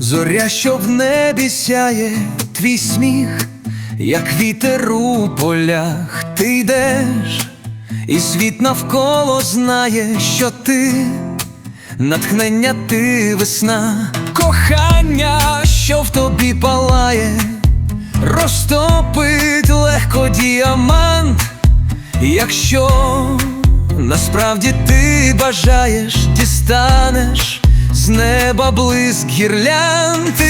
Зоря, що в небі сяє, твій сміх, як вітер у полях, ти йдеш, і світ навколо знає, що ти. Натхнення, ти весна, кохання, що в тобі палає, розтопить легко діамант, якщо насправді ти бажаєш, дістанеш з неба блиск гірлянд,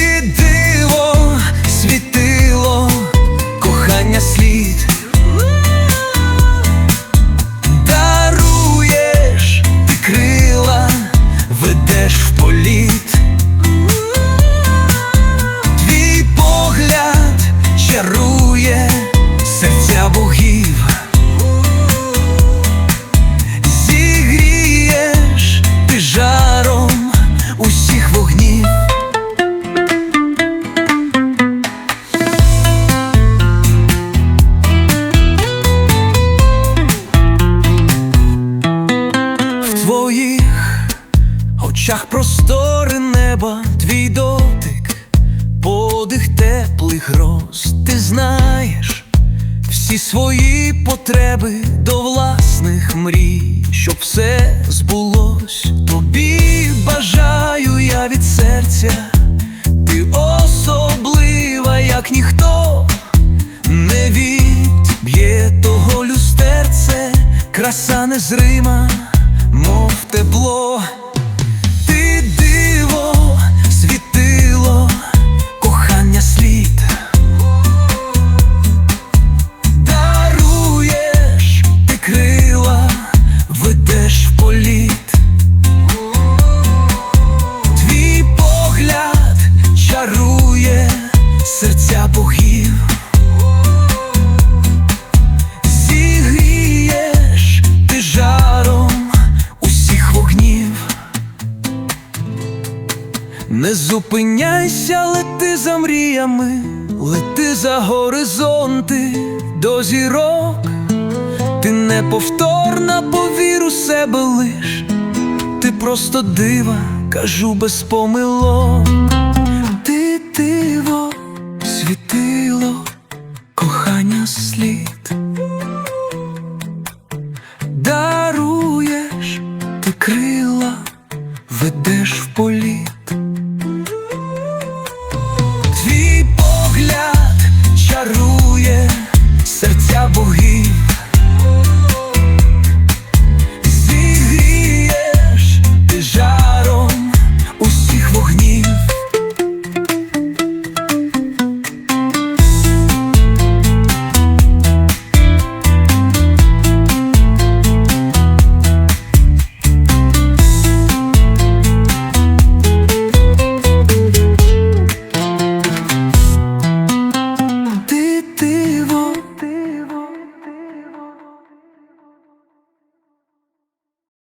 очах простори неба, твій дотик, подих теплих роз, ти знаєш всі свої потреби до власних мрій, щоб все збулось. Тобі бажаю я від серця, ти особлива, як ніхто, не відб'є того люстерце, краса незрима, мов тепло. Не зупиняйся, лети за мріями, лети за горизонти. До зірок, ти неповторна, повір у себе лиш, ти просто дива, кажу без помилок, ти диво, світило, кохання слід, даруєш ти крила, ведеш в політ.